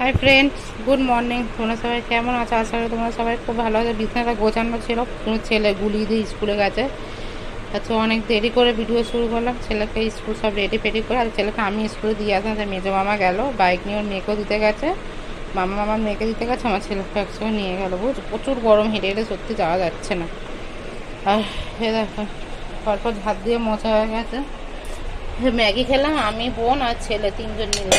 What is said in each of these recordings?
Hi friends good morning তোমরা সবাই কেমন আছো? আশা করি তোমরা সবাই খুব ভালো আছে। বিছানাটা গোছানো ছিল। কোনো ছেলে গুলিয়ে দিয়ে স্কুলে গেছে। আচ্ছা অনেক দেরি করে ভিডিও শুরু করলাম। ছেলেকে স্কুল সব রেডি ফেডি করে, আর ছেলেকে আমি স্কুলে দিয়ে আসলাম। তাই মেজো মামা গেল। বাইক নিয়ে ওর মেয়েকেও দিতে গেছে। মামা মামার মেয়েকে দিতে গেছে। আমার ছেলেকে একসঙ্গে নিয়ে গেলো। বুঝছ প্রচুর গরম। হেঁটে হেঁটে সত্যি যাওয়া যাচ্ছে না। আর এ দেখো। পরপর হাত দিয়ে মোছা হয়ে গেছে। ম্যাগি খেলাম। আমি, বোন আর ছেলে তিনজন মিলে।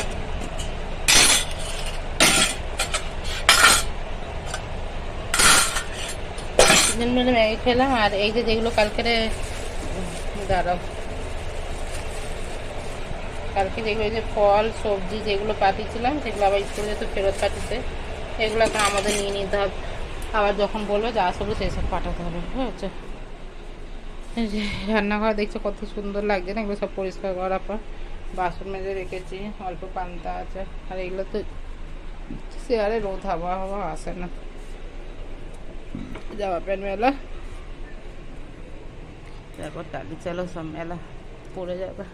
তিনজন মিলে ম্যাগি খেলাম, আর এই যে যেগুলো কালকে দাঁড়াও। কালকে যেগুলো যে ফল, সবজি যেগুলো পাঠিয়েছিলাম, সেগুলো আবার স্কুলে যেহেতু ফেরত পাঠিয়েছে, এগুলো এখন আমাদের নিয়ে নিতে হবে। আবার যখন বলবে যা সবু সেই সব পাঠাতে হবে এই যে রান্নাঘর দেখছ কত সুন্দর লাগছে না, এগুলো সব পরিষ্কার করার পর বাসন মেজে রেখেছি, অল্প পান্তা আছে, আর এগুলো তো চেয়ারে রোদ হাওয়া হাওয়া আসে না। জামা প্যান্ট মেলা? তারপর টালি চালো সব মেলা পড়ে যাবে।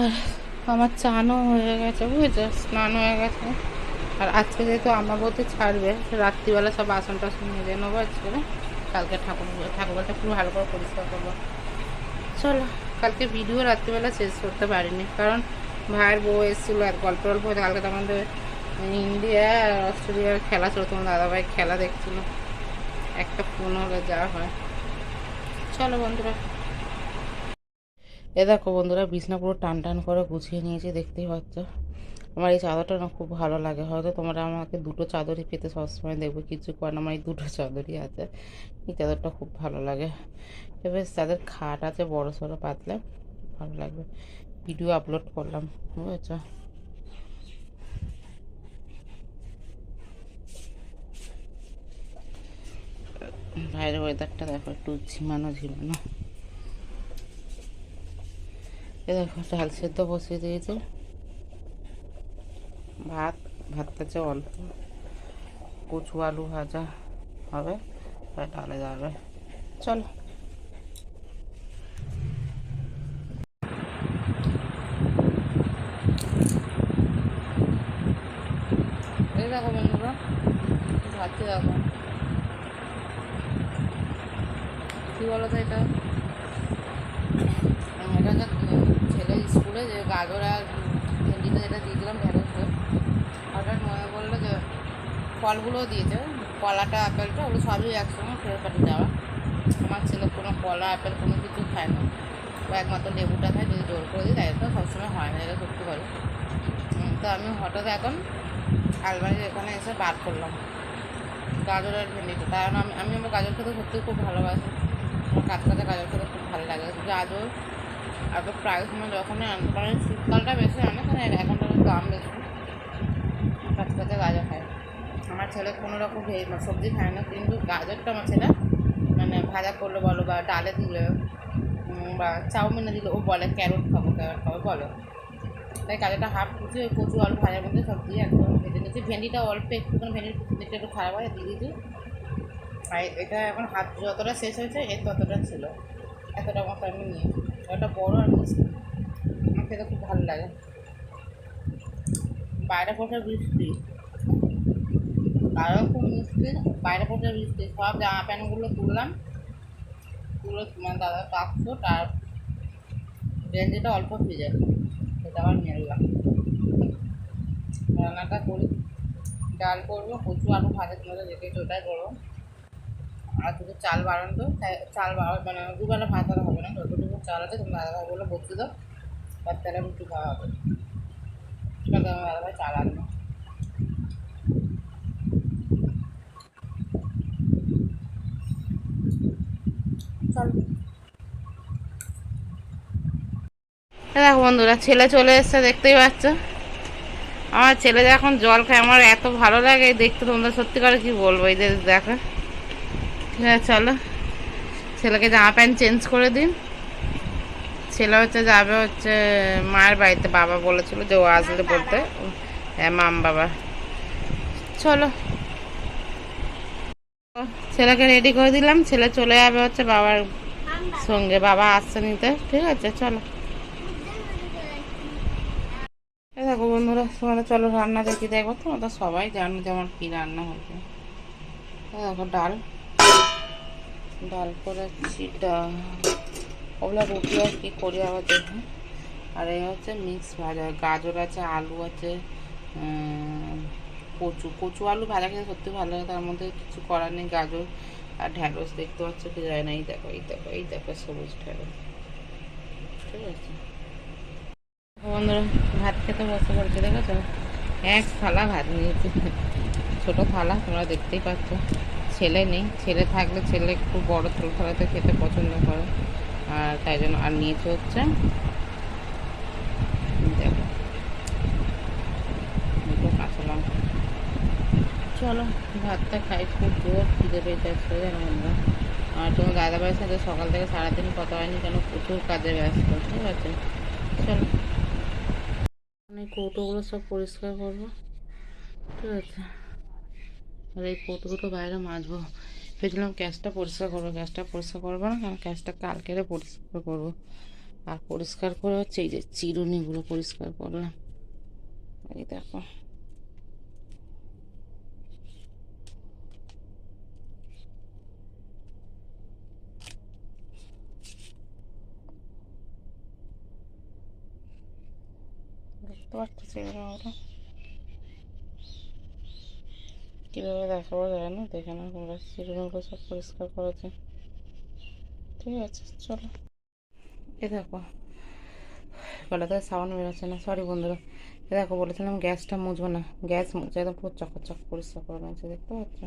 আর আমার চানও হয়ে গেছে বুঝেছ? স্নান হয়ে গেছে। আর আজকে যেহেতু আমাবতী ছাড়বে রাত্রিবেলা সব বাসন টাসন মেজে নেব আজকে। কালকে ঠাকুর ঠাকুরটা পুরো ভালো করে পরিষ্কার করব। চলো। কালকে ভিডিও রাত্রিবেলা শেষ করতে পারিনি কারণ ভাইয়ের বউ এসেছিল আর গল্প গল্প কালকে তো আমাদের ইন্ডিয়া আর অস্ট্রেলিয়ার খেলা ছিল তোমার দাদাভাই খেলা দেখছিল। একটা ফোন হলে যা হয়। চলো বন্ধুরা। এ দেখো বন্ধুরা বিছনা পুরো টান টান করে গুছিয়ে নিয়েছি দেখতেই পাচ্ছ। আমার এই চাদরটা না খুব ভালো লাগে। হয়তো তোমরা আমাকে দুটো চাদরই পেতে সবসময় দেখবে কিছু কর আমার এই দুটো চাদরই আছে। এই চাদরটা খুব ভালো লাগে। এবার তাদের খাট আছে, বড় সড়ো পাতলে ভালো লাগবে। ভিডিও আপলোড করলাম, বুঝেছ? বাইরের ওয়েদারটা দেখো, একটু ঝিমানো ঝিমানো। এ দেখো, ডাল সেদ্ধ বসিয়ে দিয়েছে। ভাত, ভাতটা যে অল্প। কচু আলু ভাজা হবে ডালে যাবে। চলো। এই দেখো দেখো। কী বলো তো এটা ছেলে স্কুলে যে গাজর আর ভেন্ডিটা যেটা দিয়েছিলাম ঢেঁড়সটা হঠাৎ মনে বলল যে ফলগুলোও দিয়েছে কলাটা, আপেলটা, ওগুলো সবই একসঙ্গে ফেরত পাঠিয়ে দেওয়া। আমার ছেলে কোনো কলা, আপেল কোনো কিছু খায় না। ও একমাত্র লেবুটা খায়, যদি জোর করে দিই তাই তো সবসময় হয় না, এটা সত্যি করে তো আমি হঠাৎ এখন আলমারির এখানে এসে বার করলাম। গাজর আর ভেন্ডিটা। কারণ আমি আমি আমার গাজর খেতে সত্যি খুব ভালোবাসি। আমার কাঁচা কাঁচা গাজর খেতে খুব ভালো লাগে। গাজর আর তো প্রায় সময় যখনই আনতে পারে, শীতকালটা বেশি আনে কারণ এখন তো দাম বেশি। কাঁচা কাঁচা গাজর খায় আমার ছেলে কোনো রকম ভে সবজি খায় না, কিন্তু গাজরটা আমার ছেলে মানে ভাজা করল বলো বা ডালে দিলে বা চাউমিনে দিলে, ও বলে ক্যারট খাব ক্যারট খাব, বলো। তাই গাজরটা হাফ কুচি ওই কচু আলু ভাজার মধ্যে সব দিয়ে একদম ভেজে নিচ্ছি। ভেন্ডিটা অল্প একটুখানি ভেন্ডির দিকটা একটু খারাপ হয়, দিয়ে দিয়েছি। আর এটা এখন হাত যতটা শেষ হয়েছে, এর ততটা ছিল। এতটা মতো আমি নিয়ে ওটা বড় আর মিষ্টি। আমার খেতে খুব ভালো লাগে। বাইরে পড়ছে বৃষ্টি। বাইরেও খুব মিষ্টি বাইরে পড়ছে বৃষ্টি সব জামা প্যান্টগুলো তুললাম। তুলে মানে দাদা কাকতো তার গেঞ্জিটা অল্প ভিজে সেটা আবার মেললাম রান্নাটা করি। ডাল করব, কচু, আলু ভাজা তোমাদের যেটা ওটাই করব। আর দুটো চাল বাড়ান তো চাল বাড়া মানে দুবেলা ভাত আর হবে না। যতটুকু চাল আছে তুমি দাদা বলে বসতে দাও। তার তাহলে রুটি খাওয়া হবে। তোমার দাদা ভাই চাল আনবে। চল দেখো বন্ধুরা ছেলে চলে এসছে দেখতেই পাচ্ছ? আমার ছেলে যে এখন জল খায় আমার এত ভালো লাগে দেখতে তোমরা সত্যি করে কি বলব এই যে দেখো। হ্যাঁ চলো। ছেলেকে জামা প্যান্ট চেঞ্জ করে দিন। ছেলে হচ্ছে যাবে হচ্ছে মায়ের বাড়িতে। বাবা বলেছিল যে ও আসলে বলতে। হ্যাঁ মাম বাবা। চলো। ছেলেকে রেডি করে দিলাম। ছেলে চলে যাবে হচ্ছে বাবার সঙ্গে। বাবা আসছে নিতে। ঠিক আছে, চলো। দেখো বন্ধুরা তোমরা চলো রান্না দেখি, দেখো তোমরা সবাই জানো যে আমার কী রান্না হয়েছে। দেখো ডাল। ডাল করেছি ওগুলো রুটি আর কি করি আবার দেখো। আর এই হচ্ছে মিক্স ভাজা। গাজর আছে, আলু আছে কচু কচু আলু ভাজা খেতে সত্যি ভালো লাগে, তার মধ্যে কিছু করার নেই, গাজর আর ঢ্যাঁড়স দেখতে পাচ্ছ কি যায় না, এই দেখো এই দেখো এই দেখো সবুজ ঢ্যাঁড়স, ঠিক আছে? বন্ধুরা, ভাত খেতে বসে পড়ছে, দেখেছ? এক থালা ভাত নিয়েছি, ছোটো থালা, তোমরা দেখতেই পাচ্ছ, ছেলে নেই, ছেলে থাকলে ছেলে একটু বড় থালা থালাতে খেতে পছন্দ করে, আর তাই জন্য, আর নিয়েছে হচ্ছে দেখো দুটো কাঁচা লঙ্কা চলো, ভাতটা খাই খুব জোর খিদে পেয়ে যাচ্ছে জানো বন্ধুরা আর তোমার দাদাভাইয়ের সাথে সকাল থেকে সারাদিন কথা হয়নি, কেন প্রচুর কাজে ব্যস্ত, ঠিক আছে? চলো। আমি কৌটোগুলো সব পরিষ্কার করব, ঠিক আছে? আর এই কৌটোগুলো বাইরে মাজবো। ভেবেছিলাম গ্যাসটা পরিষ্কার করব, গ্যাসটা পরিষ্কার করব না, কারণ গ্যাসটা কালকেরে পরিষ্কার করব। আর পরিষ্কার করে হচ্ছে এই যে চিরুনিগুলো পরিষ্কার করলাম। এই দেখো। দেখতে পাচ্ছ চিরুনিগুলো কীভাবে দেখাবো যায় না, দেখে না তোমরা চিরুনিগুলো সব পরিষ্কার করেছে। ঠিক আছে, চলো। এ দেখো গলাতে সাউন্ড বেরোচ্ছে না সরি বন্ধুরা। এ দেখো, বলেছিলাম গ্যাসটা মুছবো না। গ্যাস মুছে একদম পুরো চকচক পরিষ্কার করে নিয়েছে, দেখতে পাচ্ছ?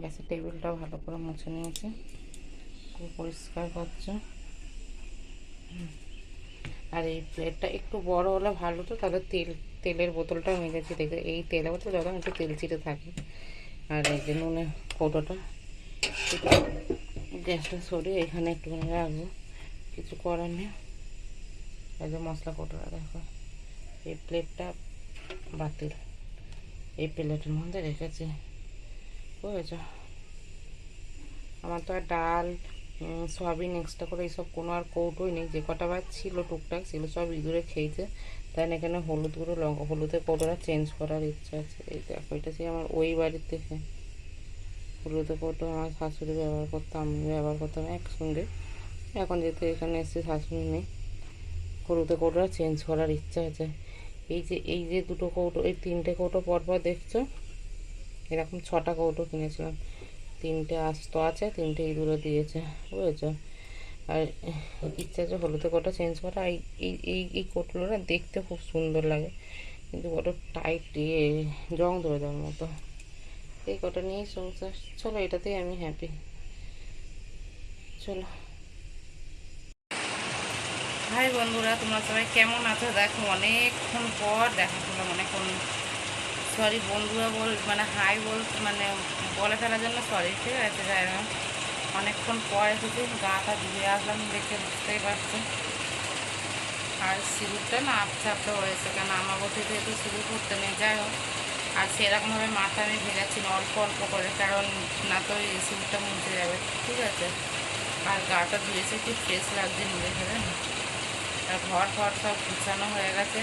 গ্যাসের টেবিলটাও ভালো করে মুছে নিয়েছে। পুরো পরিষ্কার করছে। হুম। আর এই প্লেটটা একটু বড় হলে ভালো তো, তাহলে তেল, তেলের বোতলটা মেজেছি দেখে এই তেলের বোতল যখন একটু তেল চিটে থাকে। আর এই যে নুনের কৌটোটা গ্যাসটা সরিয়ে এখানে একটুখানি রাখব। কিছু করার নেই। এই যে মশলা কৌটোটা, দেখো। এই প্লেটটা বাতিল। এই প্লেটের মধ্যে রেখেছি। বুঝেছ? আমার তো আর ডাল সয়াবিন এক্সট্রা করে এইসব কোনো আর কৌটোই নেই। যে কটা বার ছিল, টুকটাক সেগুলো সব ইঁদুরে খেয়েছে। তাই এখানে হলুদ গুঁড়ো, লঙ্কা, হলুদের কৌটোটা চেঞ্জ করার ইচ্ছা আছে। এই দেখো, এটা সেই আমার ওই বাড়ির থেকে। হলুদের কৌটো আমার শাশুড়ি ব্যবহার করতাম আমি ব্যবহার করতাম একসঙ্গে। এখন যেহেতু এখানে এসে শাশুড়ি নেই, হলুদের কৌটোটা চেঞ্জ করার ইচ্ছা আছে। এই যে এই যে দুটো কৌটো, এই তিনটে কৌটো পরপর দেখছ? এরকম ছটা কৌটো কিনেছিলাম। তিনটে আস্ত আছে তিনটে ইঁদুরে দিয়েছে, বুঝেছ? আর ইচ্ছা আছে হলুদের কৌটো চেঞ্জ করা এই এই এই কৌটোগুলো দেখতে খুব সুন্দর লাগে, কিন্তু কত টাইট ইয়ে জং ধরে দেওয়ার মতো। এই কটা নিয়েই সংসার চলো এটাতেই আমি হ্যাপি চলো। হাই বন্ধুরা, তোমরা সবাই কেমন আছো? দেখো, অনেকক্ষণ পর দেখা করলাম, অনেকক্ষণ সরি, বন্ধুরা বল মানে হাই বল মানে বলে ফেলার জন্য সরি, ঠিক আছে, যাই অনেকক্ষণ পর এসেছি, গাটা ধুয়ে আসলাম, দেখে বুঝতেই পারছি। আর সিঁদুরটা না আপচা আপটা হয়েছে, কেন আমার বলতে যেহেতু সিঁদুর করতে নেই, যাই হোক। আর সেরকমভাবে মাথা আমি ভেজাচ্ছি অল্প অল্প করে, কারণ না তো এই সিঁদুরটা মুছে যাবে, ঠিক আছে। আর গাটা ধুয়েছে কি ফ্রেশ লাগছে নিজে ফেলে আর ঘর ঘর সব গুছানো হয়ে গেছে।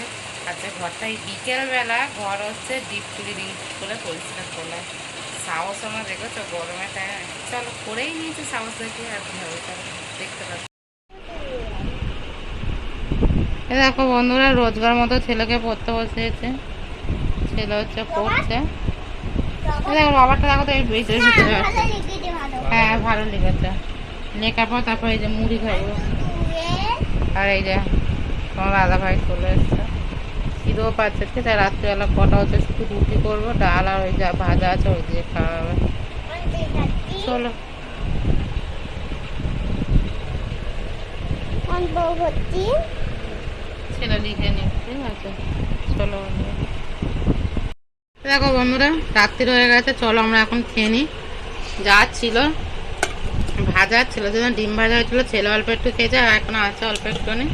আজকে ঘরটা এই বিকেলবেলা ঘর হচ্ছে ডিপ ক্লিনিং করে পরিষ্কার করলাম। সাহস আমার দেখেছ গরমে তাই চলো করেই নিয়েছি সাহস দেখে আর কি হবে চলো দেখতে পাচ্ছি। দেখো বন্ধুরা রোজগার মতো ছেলেকে পড়তে বসিয়েছে। ছেলে হচ্ছে পড়ছে। দেখো বাবারটা দেখো তো এই বইটার ভিতরে আছে। হ্যাঁ ভালো লেগেছে লেখার পর তারপর এই যে মুড়ি খাইব আর এই যে তোমার দাদা ভাই চলে এসছে। খিদেও পাচ্ছে ঠিক আছে? রাত্রিবেলা কটা হচ্ছে শুধু রুটি করব ডাল আর ওই যা ভাজা আছে ওই দিয়ে খাওয়া হবে। চলো। ছেলে লিখে নি ঠিক আছে? চলো দেখো বন্ধুরা রাত্রি হয়ে গেছে চলো আমরা এখন খেয়ে নিই যা ছিল ভাজা ছিল জন্য ডিম ভাজা হয়েছিল ছেলে অল্প একটু খেয়েছে আর এখন আছে অল্প একটুখানি।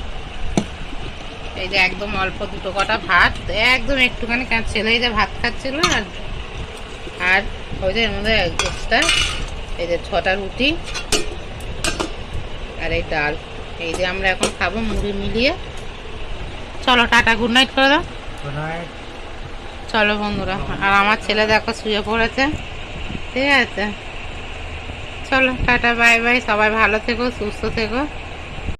এই যে একদম অল্প দুটো কটা ভাত একদম একটুখানি কারণ ছেলে এই যে ভাত খাচ্ছিল আর আর ওই যে এর মধ্যে এক্সট্রা এই যে ছটা রুটি আর এই ডাল। এই যে আমরা এখন খাব মুড়ি মিলিয়ে। চলো টাটা গুড নাইট করে দাও। গুড নাইট চলো বন্ধুরা আর আমার ছেলে দেখো শুয়ে পড়েছে। ঠিক আছে। চলো টাটা বাই বাই সবাই ভালো থেকো সুস্থ থেকো।